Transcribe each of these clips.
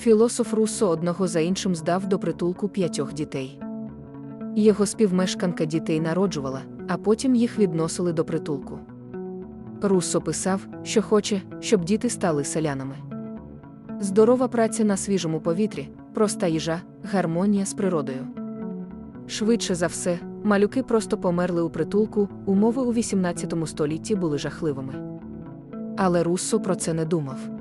Філософ Руссо одного за іншим здав до притулку п'ятьох дітей. Його співмешканка дітей народжувала, а потім їх відносили до притулку. Руссо писав, що хоче, щоб діти стали селянами. Здорова праця на свіжому повітрі, проста їжа, гармонія з природою. Швидше за все, малюки просто померли у притулку, умови у 18 столітті були жахливими. Але Руссо про це не думав.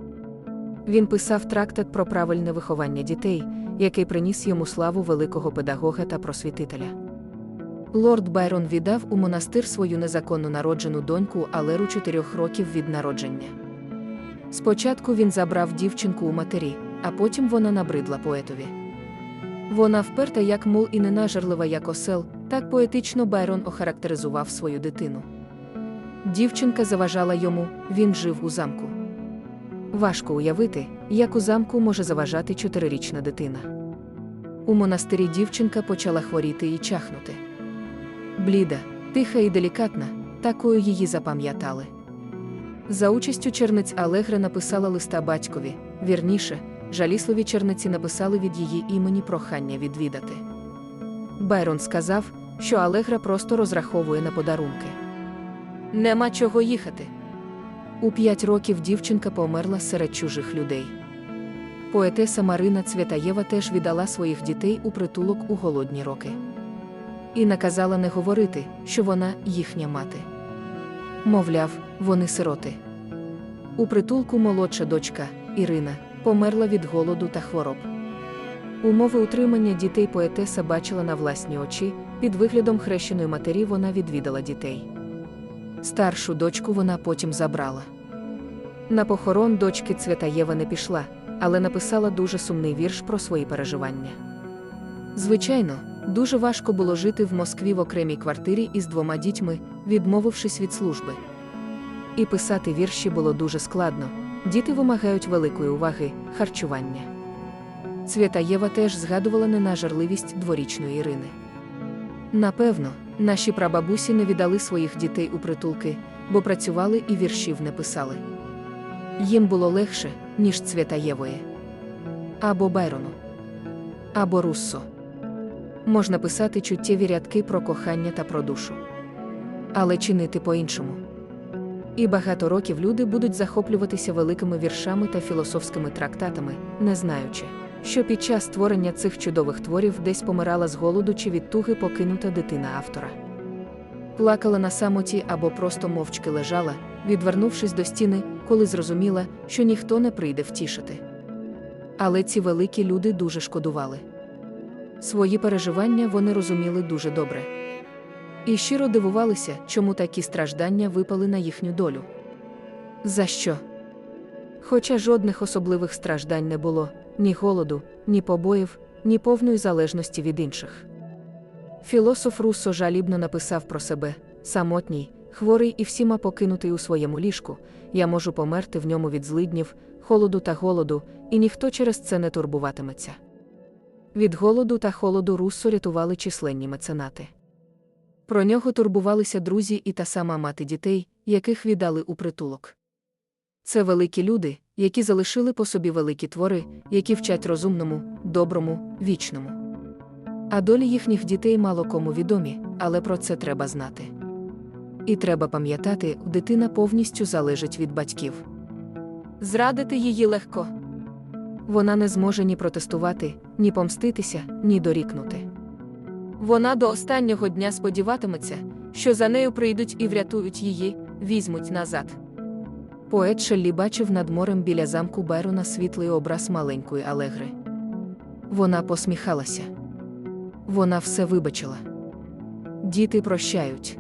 Він писав трактат про правильне виховання дітей, який приніс йому славу великого педагога та просвітителя. Лорд Байрон віддав у монастир свою незаконно народжену доньку Алеру чотирьох років від народження. Спочатку він забрав дівчинку у матері, а потім вона набридла поетові. Вона вперта як мул і ненажерлива як осел, так поетично Байрон охарактеризував свою дитину. Дівчинка заважала йому, він жив у замку. Важко уявити, як у замку може заважати чотирирічна дитина. У монастирі дівчинка почала хворіти і чахнути. Бліда, тиха і делікатна, такою її запам'ятали. За участю черниць Алегра написала листа батькові, вірніше, жалісливі черниці написали від її імені прохання відвідати. Байрон сказав, що Алегра просто розраховує на подарунки. Нема чого їхати. У п'ять років дівчинка померла серед чужих людей. Поетеса Марина Цвятаєва теж віддала своїх дітей у притулок у голодні роки. І наказала не говорити, що вона їхня мати. Мовляв, вони сироти. У притулку молодша дочка, Ірина, померла від голоду та хвороб. Умови утримання дітей поетеса бачила на власні очі, під виглядом хрещеної матері вона відвідала дітей. Старшу дочку вона потім забрала. На похорон дочки Цвятаєва не пішла, але написала дуже сумний вірш про свої переживання. Звичайно, дуже важко було жити в Москві в окремій квартирі із двома дітьми, відмовившись від служби. І писати вірші було дуже складно, діти вимагають великої уваги, харчування. Цвятаєва теж згадувала ненажерливість дворічної Ірини. Напевно, наші прабабусі не віддали своїх дітей у притулки, бо працювали і віршів не писали. Їм було легше, ніж Цвятаєвої. Або Байрону. Або Руссо. Можна писати чуттєві рядки про кохання та про душу. Але чинити по-іншому. І багато років люди будуть захоплюватися великими віршами та філософськими трактатами, не знаючи, що під час створення цих чудових творів десь помирала з голоду чи від туги покинута дитина автора. Плакала на самоті або просто мовчки лежала, відвернувшись до стіни, коли зрозуміла, що ніхто не прийде втішити. Але ці великі люди дуже шкодували. Свої переживання вони розуміли дуже добре. І щиро дивувалися, чому такі страждання випали на їхню долю. За що? Хоча жодних особливих страждань не було ні голоду, ні побоїв, ні повної залежності від інших. Філософ Руссо жалібно написав про себе самотній, хворий і всіма покинутий у своєму ліжку, я можу померти в ньому від злиднів, холоду та голоду, і ніхто через це не турбуватиметься. Від голоду та холоду Руссо рятували численні меценати. Про нього турбувалися друзі і та сама мати дітей, яких віддали у притулок. Це великі люди, які залишили по собі великі твори, які вчать розумному, доброму, вічному. А долі їхніх дітей мало кому відомі, але про це треба знати. І треба пам'ятати, дитина повністю залежить від батьків. Зрадити її легко. Вона не зможе ні протестувати, ні помститися, ні дорікнути. Вона до останнього дня сподіватиметься, що за нею прийдуть і врятують її, візьмуть назад. Поет Шеллі бачив над морем біля замку Байрона світлий образ маленької Алегри. Вона посміхалася. Вона все вибачила. Діти прощають.